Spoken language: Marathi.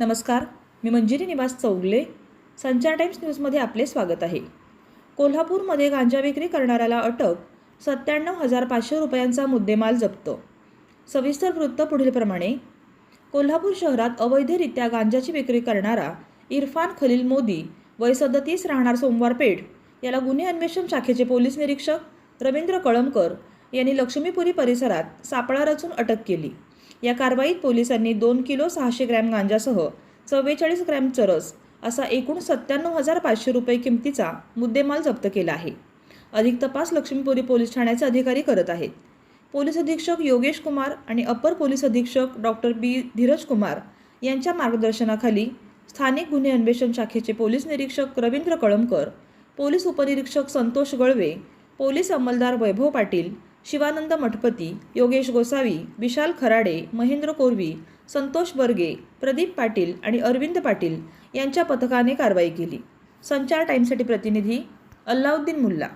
नमस्कार मी मंजिरी निवास चौगले संचार टाइम्स न्यूजमध्ये आपले स्वागत आहे. कोल्हापूरमध्ये गांजा विक्री करणाऱ्याला अटक सत्त्याण्णव हजार पाचशे रुपयांचा मुद्देमाल जप्त. सविस्तर वृत्त पुढीलप्रमाणे कोल्हापूर शहरात अवैधरित्या गांजाची विक्री करणारा इरफान खलील मोदी वय सदतीस राहणार सोमवार पेठ याला गुन्हे अन्वेषण शाखेचे पोलीस निरीक्षक रवींद्र कळमकर यांनी लक्ष्मीपुरी परिसरात सापळा रचून अटक केली. या कारवाईत पोलिसांनी दोन किलो सहाशे ग्रॅम गांजासह चव्वेचाळीस ग्रॅम चरस असा एकूण सत्त्याण्णव हजार पाचशे रुपये किमतीचा मुद्देमाल जप्त केला आहे. अधिक तपास लक्ष्मीपुरी पोलीस ठाण्याचे अधिकारी करत आहेत. पोलीस अधीक्षक योगेश कुमार आणि अपर पोलीस अधीक्षक डॉक्टर बी. धीरज कुमार यांच्या मार्गदर्शनाखाली स्थानिक गुन्हे अन्वेषण शाखेचे पोलीस निरीक्षक रवींद्र कळमकर पोलीस उपनिरीक्षक संतोष गळवे पोलीस अंमलदार वैभव पाटील शिवानंद मठपती योगेश गोसावी विशाल खराडे महेंद्र कोरवी संतोष बर्गे प्रदीप पाटील आणि अरविंद पाटील यांच्या पथकाने कारवाई केली. संचार टाईमसाठी प्रतिनिधी अल्लाउद्दीन मुल्ला.